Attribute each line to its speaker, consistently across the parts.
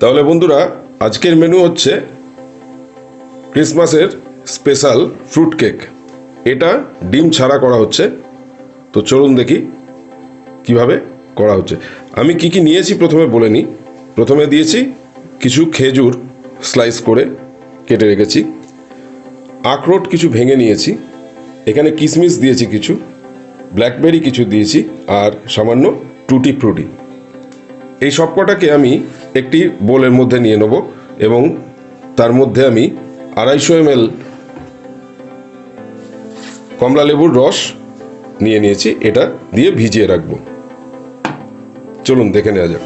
Speaker 1: তাহলে বন্ধুরা, আজকের মেনু হচ্ছে ক্রিসমাসের স্পেশাল ফ্রুট কেক এটা ডিম ছাড়া করা হচ্ছে। তো চলুন দেখি কীভাবে করা হচ্ছে। আমি কি কি নিয়েছি প্রথমে বলে নিই। প্রথমে দিয়েছি কিছু খেজুর স্লাইস করে কেটে রেখেছি। আখরোট কিছু ভেঙে নিয়েছি। এখানে কিশমিশ দিয়েছি কিছু ব্ল্যাকবেরি কিছু দিয়েছি, আর সামান্য টুটি ফ্রুটি এই সবকটাকে আমি একটি বোলের মধ্যে নিয়ে নেব এবং তার মধ্যে আমি আড়াইশো এম এল কমলা লেবুর রস নিয়ে নিয়েছি, এটা দিয়ে ভিজিয়ে রাখব। চলুন দেখে নেওয়া যাক।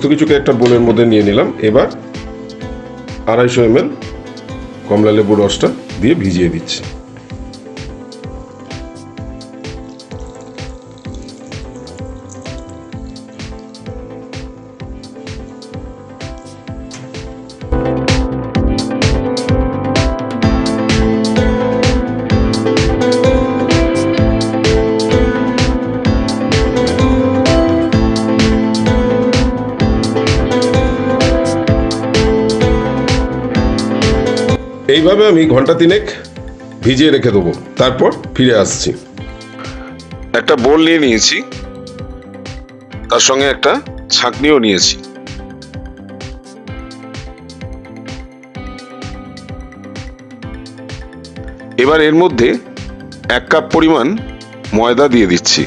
Speaker 1: সমস্ত কিছুকে একটা বোলের মধ্যে নিয়ে নিলাম। এবার আড়াইশো এম এল কমলা লেবুর রসটা দিয়ে ভিজিয়ে দিচ্ছি। এইভাবে আমি ঘণ্টা তিনেক ভিজিয়ে রেখে দেবো? তারপর ফিরে আসছি। একটা বোল নিয়ে নিয়েছি। তার সঙ্গে একটা ছাঁকনিও নিয়েছি। এবার এর মধ্যে এক কাপ পরিমাণ ময়দা দিয়ে দিচ্ছি।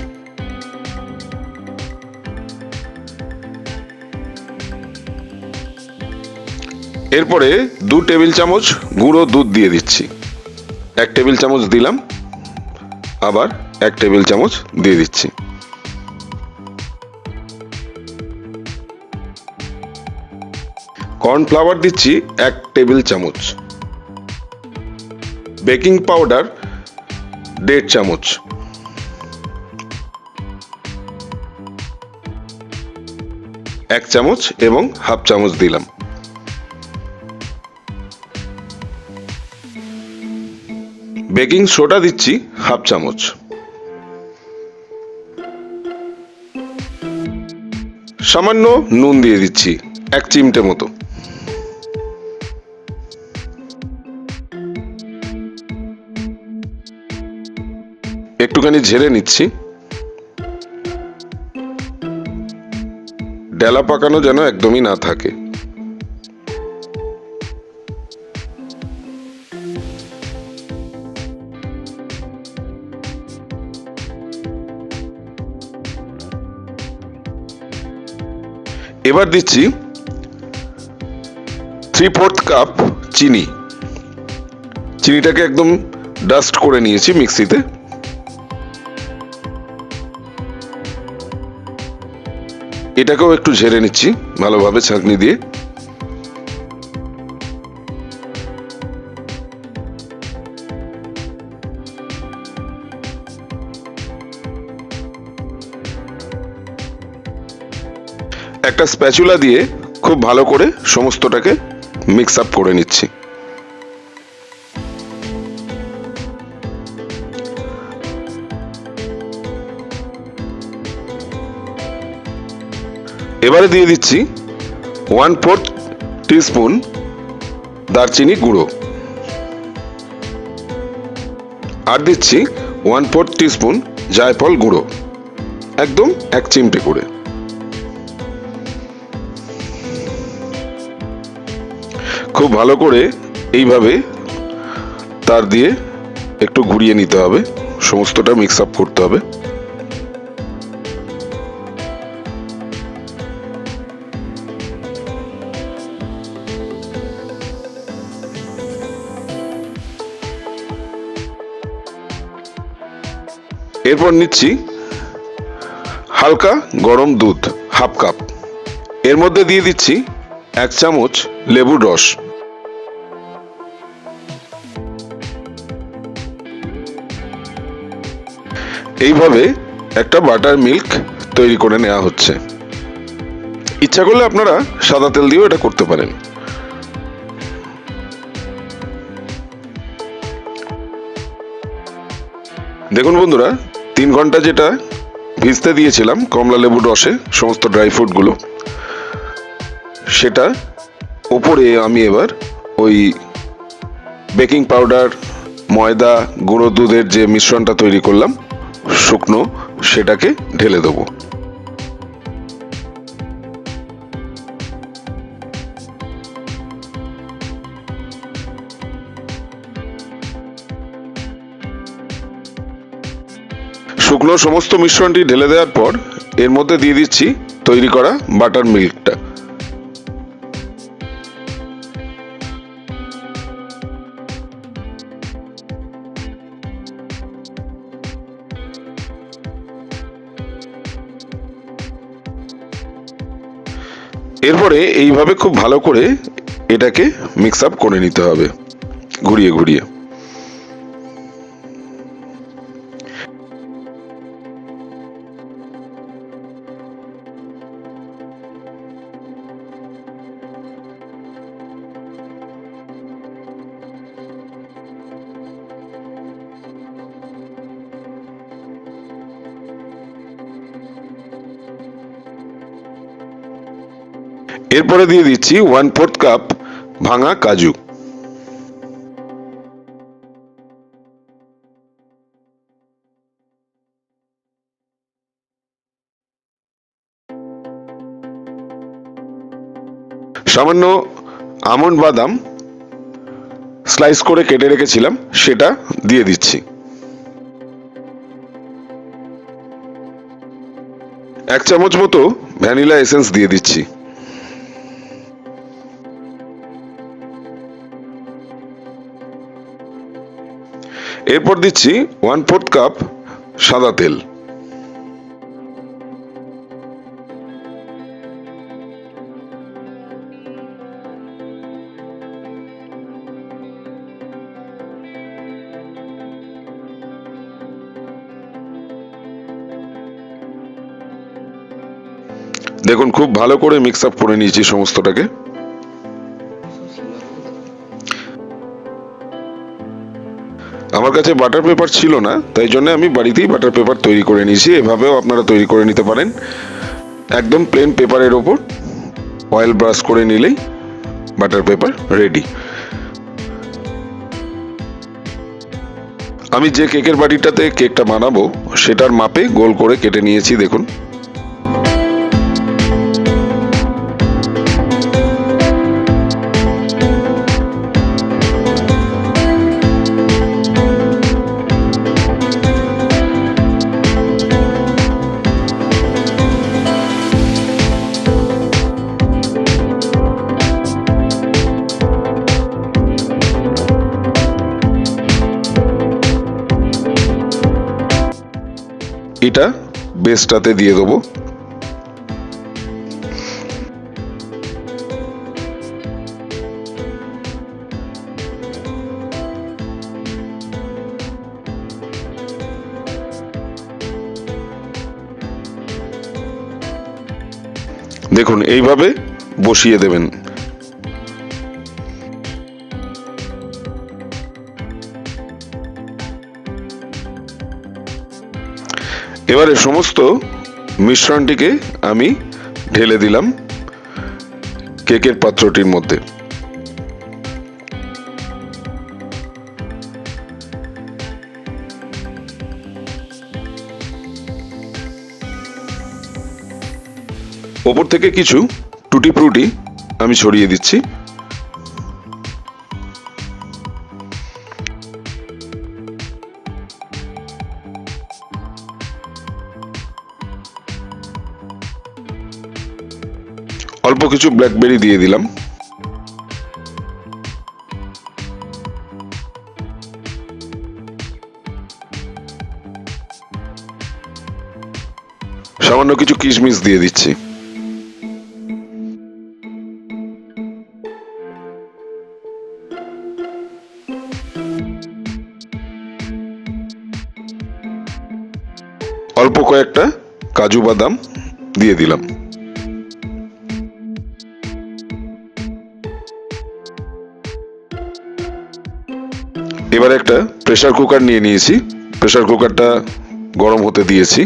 Speaker 1: এরপরে দু টেবিল চামচ গুঁড়ো দুধ দিয়ে দিচ্ছি। এক টেবিল চামচ দিলাম, আবার এক টেবিল চামচ দিয়ে দিচ্ছি। কর্নফ্লাওয়ার দিচ্ছি এক টেবিল চামচ। বেকিং পাউডার দেড় চামচ। এক চামচ এবং হাফ চামচ দিলাম। বেকিং সোডা দিচ্ছি হাফ চামচ। সামান্য নুন দিয়ে দিচ্ছি এক চিমটে মতো। একটুখানি ঝেড়ে নিচ্ছি। ডেলা পাকানো যেন একদমই না থাকে। এবার দিচ্ছি থ্রি ফোর্থ কাপ চিনি। চিনিটাকে একদম ডাস্ট করে নিয়েছি মিক্সিতে। এটাকেও একটু ঝেড়ে নিচ্ছি ভালোভাবে ছাঁকনি দিয়ে। একটা স্প্যাচুলা দিয়ে খুব ভালো করে সমস্তটাকে মিক্স আপ করে নিচ্ছি। এবারে দিয়ে দিচ্ছি ওয়ান ফোর্থ টিস্পুন দারচিনি গুঁড়ো। আর দিচ্ছি ওয়ান ফোর্থ টিস্পুন জায়ফল গুঁড়ো। একদম এক চিমটে করে। খুব ভালো করে এইভাবে তার দিয়ে একটু ঘুরিয়ে নিতে হবে। সমস্তটা মিক্স আপ করতে হবে। এরপর নিচ্ছি হালকা গরম দুধ হাফ কাপ এর মধ্যে দিয়ে দিচ্ছি এক চামচ লেবুর রস। এইভাবে একটা বাটার মিল্ক তৈরি করে নেওয়া হচ্ছে। ইচ্ছা করলে আপনারা সাদা তেল দিয়েও এটা করতে পারেন। দেখুন বন্ধুরা, তিন ঘণ্টা যেটা ভিজতে দিয়েছিলাম, কমলা লেবুর রসে সমস্ত ড্রাই ফ্রুটগুলো, সেটা ওপরে আমি এবার ওই বেকিং পাউডার, ময়দা, গুঁড়ো দুধের যে মিশ্রণটা তৈরি করলাম শুকনো সেটাকে ঢেলে দেবো। শুকনো সমস্ত মিশ্রণটি ঢেলে দেওয়ার পর এর মধ্যে দিয়ে দিচ্ছি তৈরি করা বাটার মিল্কটা। এরপরে এইভাবে খুব ভালো করে এটাকে মিক্স আপ করে নিতে হবে ঘুরিয়ে ঘুরিয়ে। এরপরে দিয়ে দিচ্ছি ওয়ান ফোর্থ কাপ ভাঙা কাজু। সামান্য আমন্ড বাদাম স্লাইস করে কেটে রেখেছিলাম, সেটা দিয়ে দিচ্ছি। এক চামচ মতো ভ্যানিলা এসেন্স দিয়ে দিচ্ছি। এরপর দিচ্ছি ওয়ান ফোর্থ কাপ সাদা তেল। দেখুন, খুব ভালো করে মিক্স আপ করে নিয়েছি সমস্তটাকে। কাছে বাটার পেপার ছিল না, তাই জন্য আমি বাড়িতেই বাটার পেপার তৈরি করে নিয়েছি, এভাবেও আপনারা তৈরি করে নিতে পারেন। একদম প্লেন পেপারের ওপর অয়েল ব্রাশ করে নিলেই বাটার পেপার রেডি আমি যে কেকের বাটিটাতে কেকটা বানাবো, সেটার মাপে গোল করে কেটে নিয়েছি, দেখুন। এটা বেসটাতে দিয়ে দেবো। দেখুন এইভাবে বসিয়ে দেবেন। এবারে সমস্ত মিশ্রণটিকে আমি ঢেলে দিলাম কেকের পাত্রটির মধ্যে। ওপর থেকে কিছু টুটি ফ্রুটি আমি ছড়িয়ে দিচ্ছি। অল্প কিছু ব্ল্যাকবেরি দিয়ে দিলাম। সামান্য কিছু কিশমিশ দিয়ে দিচ্ছি। অল্প কয়েকটা কাজু বাদাম দিয়ে দিলাম। এবার একটা প্রেশার কুকার নিয়ে নিয়েছি। প্রেশার কুকারটা গরম হতে দিয়েছি।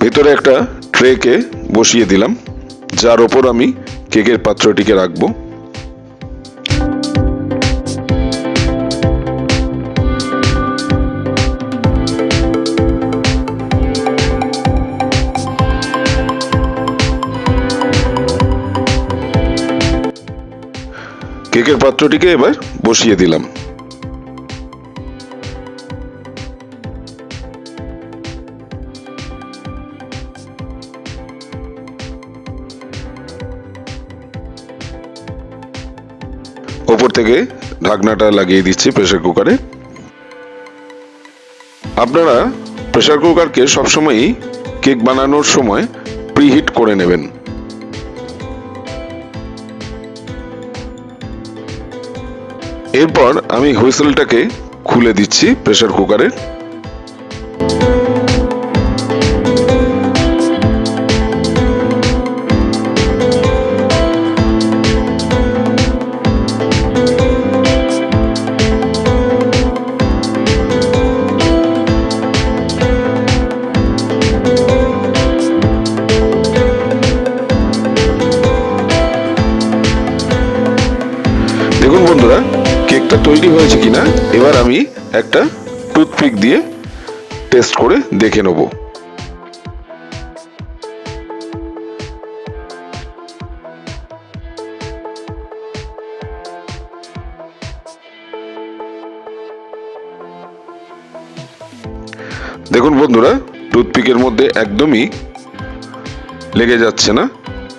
Speaker 1: ভেতরে একটা ট্রেকে বসিয়ে দিলাম। যার ওপর আমি কেকের পাত্রটিকে রাখব। কেকের পাত্রটিকে এবার বসিয়ে দিলাম। ওপর থেকে ঢাকনাটা লাগিয়ে দিচ্ছি প্রেসার কুকারে। আপনারা প্রেসার কুকারকে সবসময়ই কেক বানানোর সময় প্রিহিট করে নেবেন। এরপর আমি হুইসেলটাকে খুলে দিচ্ছি প্রেসার কুকারের কিনা, এবার আমি একটা টুথপিক দিয়ে টেস্ট করে দেখে নেব। দেখুন বন্ধুরা টুথপিকের মধ্যে একদমই লেগে যাচ্ছে না,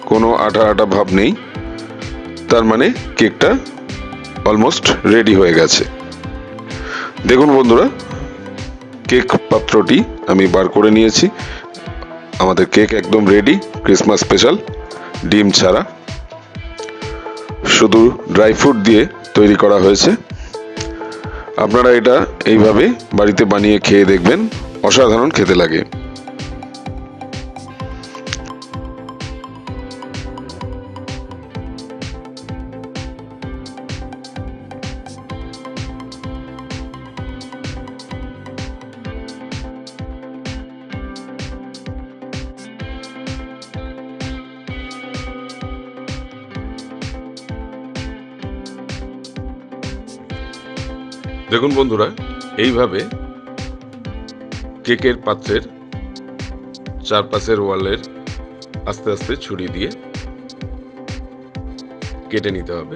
Speaker 1: কোনো আটা আঠা ভাব নেই। তার মানে কেকটা অলমোস্ট রেডি হয়ে গেছে। দেখুন বন্ধুরা কেক পাত্রটি আমি বার করে নিয়েছি। আমাদের কেক একদম রেডি ক্রিসমাস স্পেশাল ডিম ছাড়া। শুধু ড্রাই ফ্রুট দিয়ে তৈরি করা হয়েছে। আপনারা এটা এইভাবে বাড়িতে বানিয়ে খেয়ে দেখবেন, অসাধারণ খেতে লাগে।
Speaker 2: দেখুন বন্ধুরা, এইভাবে কেকের পাত্রের চারপাশের ওয়ালের আস্তে আস্তে ছুরি দিয়ে কেটে নিতে হবে।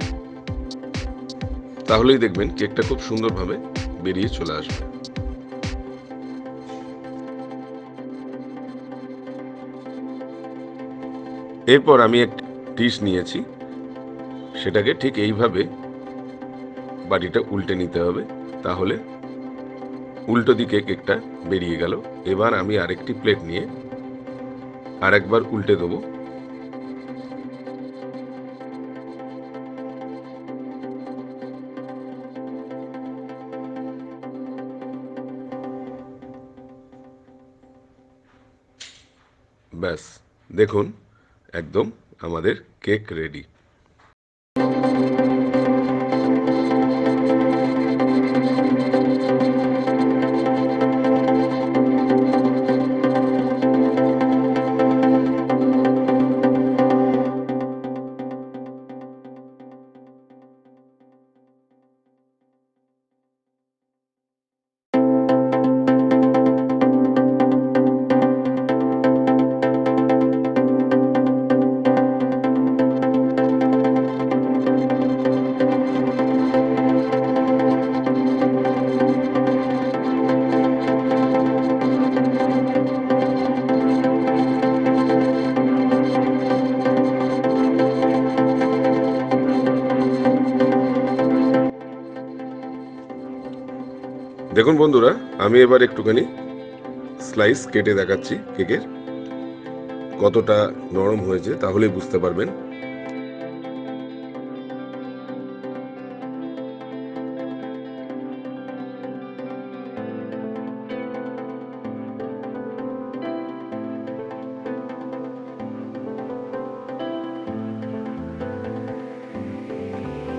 Speaker 2: তাহলেই দেখবেন কেকটা খুব সুন্দরভাবে বেরিয়ে চলে আসবে। এরপর আমি একটি ডিশ নিয়েছি। সেটাকে ঠিক এইভাবে বাটিটা উল্টে নিতে হবে। তাহলে উল্টো দিকে কেকটা বেরিয়ে গেল। এবার আমি আরেকটি প্লেট নিয়ে আরেকবার উল্টে দেবো। ব্যাস, দেখুন, একদম আমাদের কেক রেডি। দেখুন বন্ধুরা, আমি এবার একটুখানি স্লাইস কেটে দেখাচ্ছি কেকের। কতটা নরম হয়েছে তাহলেই বুঝতে পারবেন।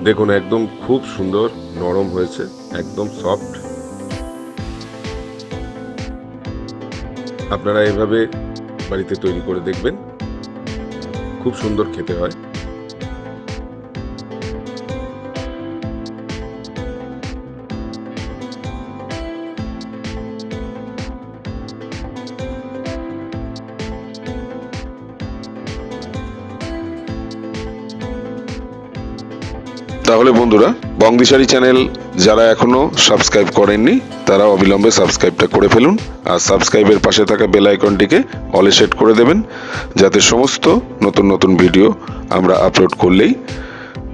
Speaker 3: দেখুন, একদম খুব সুন্দর নরম হয়েছে, একদম সফট আপনারা এভাবে বাড়িতে তৈরি করে দেখবেন। খুব সুন্দর খেতে হয়।
Speaker 1: তাহলে বন্ধুরা, বংদিশারি চ্যানেল যারা এখনও সাবস্ক্রাইব করেননি তারা অবিলম্বে সাবস্ক্রাইবটা করে ফেলুন আর সাবস্ক্রাইবের পাশে থাকা বেল আইকনটিকে অলে সেট করে দেবেন যাতে সমস্ত নতুন নতুন ভিডিও আমরা আপলোড করলেই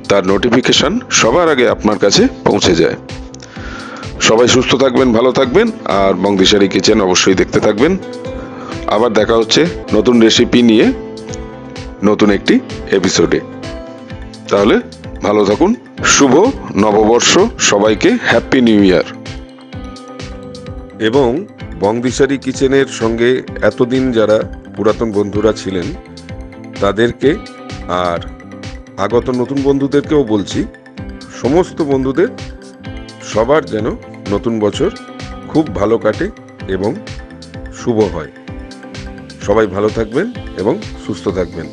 Speaker 1: তার নোটিফিকেশন সবার আগে আপনার কাছে পৌঁছে যায়। সবাই সুস্থ থাকবেন, ভালো থাকবেন আর বংদিশারি কিচেন অবশ্যই দেখতে থাকবেন। আবার দেখা হচ্ছে নতুন রেসিপি নিয়ে নতুন একটি এপিসোডে। তাহলে ভালো থাকুন, শুভ নববর্ষ, সবাইকে হ্যাপি নিউ ইয়ার।
Speaker 3: এবং বংদিশারি কিচেনের সঙ্গে এতদিন যারা পুরাতন বন্ধুরা ছিলেন, তাদেরকে আর আগত নতুন বন্ধুদেরকেও বলছি, সমস্ত বন্ধুদের সবার যেন নতুন বছর খুব ভালো কাটে এবং শুভ হয়। সবাই ভালো থাকবেন এবং সুস্থ থাকবেন।